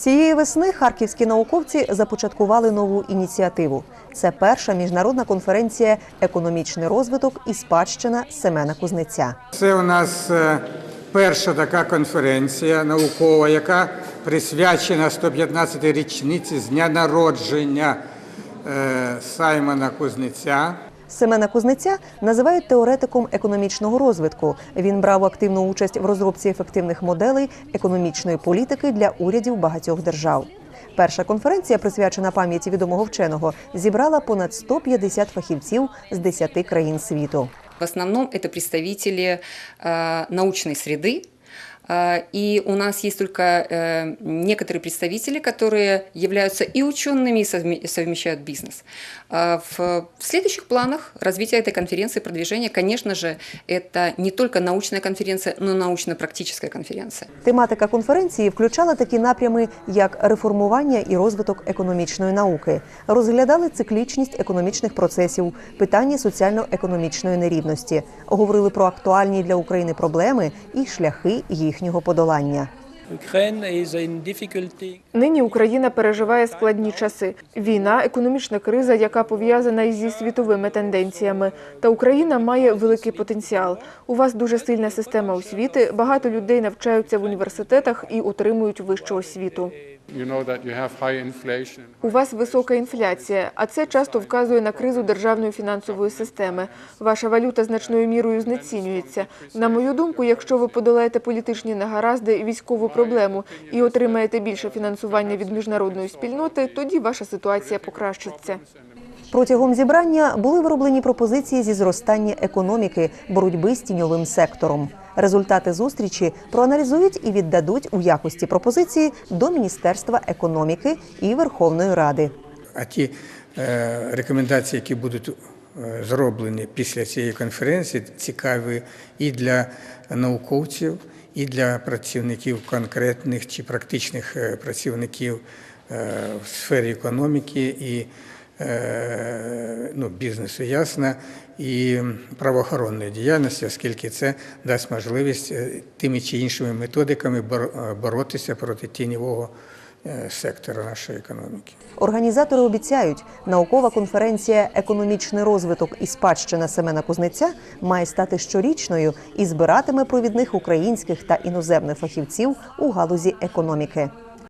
Цієї весни харківські науковці започаткували нову ініціативу. Це перша міжнародна конференція Економічний розвиток і спадщина Семена Кузнеця. Це у нас е, перша така конференція наукова, яка присвячена 115-й річниці з дня народження е, Саймона Кузнеця. Семена Кузнеця називають теоретиком економічного розвитку. Він брав активну участь в розробці ефективних моделей економічної політики для урядів багатьох держав. Перша конференція, присвячена пам'яті відомого вченого, зібрала понад 150 фахівців з 10 країн світу. В основном это представители э, научной среды, Э, И у нас есть только э, некоторые представители, которые являются и учеными, и совме- совмещают бизнес. Э, В в следующих планах развития этой конференции, продвижения, конечно же, это не только научная конференция, но и научно-практическая конференция. Тематика конференції включала такі напрями, як реформування і розвиток економічної науки, розглядали циклічність економічних процесів, питання соціально-економічної нерівності, говорили про актуальні для України проблеми і шляхи їхнього подолання. Ukraine is in difficulty. Нині Україна переживає складні часи: війна, економічна криза, яка пов'язана із зі світовими тенденціями. Та Україна має великий потенціал. У вас дуже сильна система освіти. Багато людей навчаються в університетах і отримують вищу освіту. У вас висока інфляція, а це часто вказує на кризу державної фінансової системи. Ваша валюта значною мірою знецінюється. На мою думку, якщо ви подолаєте політичні негаразди, військову проблему і отримаєте більше фінансування від міжнародної спільноти, тоді ваша ситуація покращиться. Протягом зібрання були вироблені пропозиції зі зростання економіки, боротьби з тіньовим сектором. Результати зустрічі проаналізують і віддадуть у якості пропозиції до Міністерства економіки і Верховної Ради. А ті е, рекомендації, які будуть зроблені після цієї конференції, цікаві і для науковців, і для працівників конкретних чи практичних е, працівників е, в сфері економіки і е, ну, бізнесу, ясно, і правоохоронної діяльності, оскільки це дасть можливість е, тими чи іншими методиками боро- е, боротися проти тіньового е, сектора нашої економіки. Організатори обіцяють, наукова конференція Економічний розвиток і спадщина Семена Кузнеця має стати щорічною і збиратиме провідних українських та іноземних фахівців у галузі економіки.